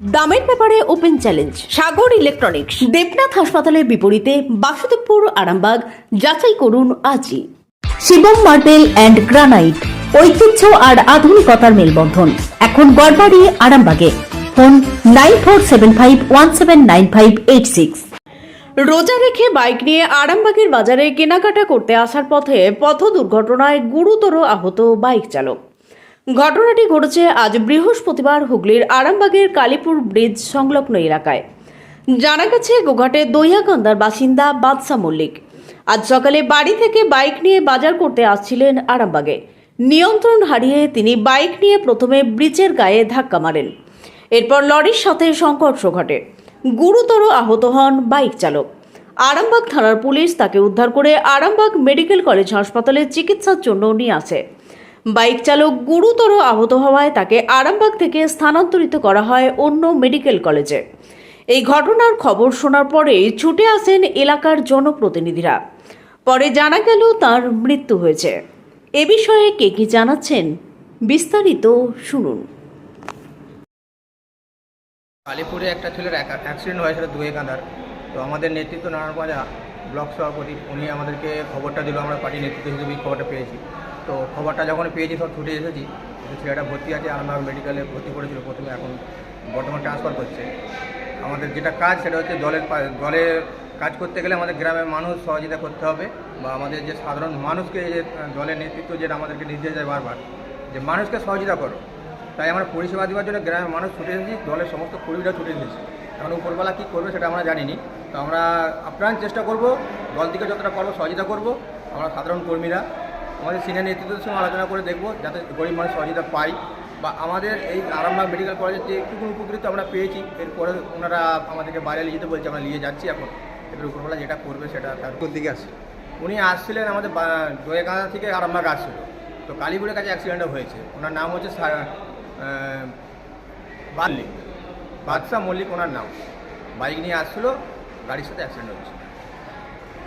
দামের ব্যাপারে open challenge, Sagar electronics. Debnath হাসপাতালের বিপরীতে বাসুদেবপুর, আরামবাগ। যাচাই করুন আজই। শিবম মার্বেল অ্যান্ড গ্রানাইট, ঐতিহ্য আর আধুনিকতার মেলবন্ধন। এখন গড়বাড়ি আরামবাগে। Phone nine four seven five one seven nine five eight six. রোজা রেখে বাইক নিয়ে আরামবাগের বাজারে কেনাকাটা করতে আসার পথে পথ দুর্ঘটনায় গুরুতর আহত বাইক চালক। ঘটনাটি ঘটেছে আজ বৃহস্পতিবার হুগলির আরামবাগের কালীপুর ব্রিজ সংলগ্ন এলাকায়। জানা গেছে, গোঘাটে দইয়াকান্দার বাসিন্দা বাদশা মল্লিক। আজ সকালে বাড়ি থেকে বাইক নিয়ে বাজার করতে আসছিলেন আরামবাগে। নিয়ন্ত্রণ হারিয়ে তিনি বাইক নিয়ে প্রথমে ব্রিজের গায়ে ধাক্কা মারেন। এরপর লরির সাথে সংঘর্ষ ঘটে। গুরুতর আহত হন বাইক চালক। আরামবাগ থানার পুলিশ তাকে উদ্ধার করে আরামবাগ মেডিকেল কলেজ হাসপাতালে চিকিৎসার জন্য নিয়ে আসে। বাইক চালক গুরুতর আহত হওয়ায় তাকে আরামবাগ থেকে স্থানান্তরিত করা হয় অন্য মেডিকেল কলেজে। এই ঘটনার খবর শোনার পরে ছুটে আসেন এলাকার জনপ্রতিনিধিরা। পরে জানা গেল তার মৃত্যু হয়েছে। এ বিষয়ে কে কি জানাচ্ছেন বিস্তারিত শুনুন। কালীপুরে একটা ছেলের অ্যাক্সিডেন্ট হয়েছিল দুয়ে কাঁদার তো আমাদের নেতৃত্ব নারায়ণবাজা ব্লক সভাপতি, উনি আমাদেরকে খবরটা দিল, আমরা পার্টি নেতৃত্ব হিসেবে খবরটা পেয়েছি। তো খবরটা যখন পেয়েছি, সব ছুটে এসেছি। ছেলেটা ভর্তি আছে আরামবাগ মেডিকেলে ভর্তি করেছিল প্রথমে এখন বর্তমান ট্রান্সফার করছে। আমাদের যেটা কাজ, সেটা হচ্ছে জলের জলের কাজ করতে গেলে আমাদের গ্রামের মানুষ সহযোগিতা করতে হবে, বা আমাদের যে সাধারণ মানুষকে যে দলের নেতৃত্ব যেটা আমাদেরকে নির্দেশ দেয় বারবার, যে মানুষকে সহযোগিতা করো। তাই আমরা পরিষেবা দেওয়ার জন্য গ্রামের মানুষ ছুটে এসেছি দলের সমস্ত কর্মীরা ছুটে এসেছি। এখন উপরবেলা কী করবে সেটা আমরা জানিনি। তো আমরা আপ্রাণ চেষ্টা করব দল থেকে যতটা পারব সহযোগিতা করব, আমরা সাধারণ কর্মীরা। আমাদের সিনিয়র নেতৃত্বের সঙ্গে আলোচনা করে দেখব যাতে গরিব মানুষ সহযোগিতা পাই বা আমাদের এই আরামবাগ মেডিকেল কলেজের যে একটুকু উপকৃত আমরা পেয়েছি এরপরে ওনারা আমাদেরকে বাইরে নিয়ে যেতে বলছে আমরা নিয়ে যাচ্ছি এখন। এবার উপরবেলা যেটা করবে সেটা তার দিকে আসে উনি আসছিলেন আমাদের দোয়েকাঁদা থেকে আরামবাগ আসছিল। তো কালীপুরের কাছে অ্যাক্সিডেন্টটা হয়েছে। ওনার নাম হচ্ছে বাদলিক বাদশাহ মল্লিক। ওনার নাম। বাইক নিয়ে আসছিল গাড়ির সাথে অ্যাক্সিডেন্ট হয়েছে।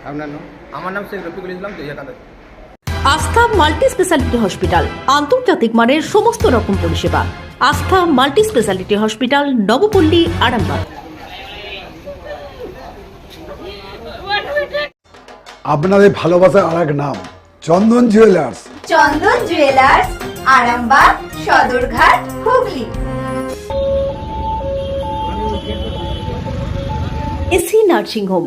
আপনার নাম? আমার নাম শেখ রফিকুল ইসলাম দোয়েকাঁদা আস্থা মাল্টি স্পেশালিটি হসপিটাল। আন্তর্জাতিক মানের সমস্ত রকম পরিষেবা। Astha multi speciality hospital Nabapalli Arambagh. আপনাদের ভালোবাসার আর এক নাম Chandan jewellers. Chandan jewellers Arambagh Sadarghat Hooghly. AC nursing home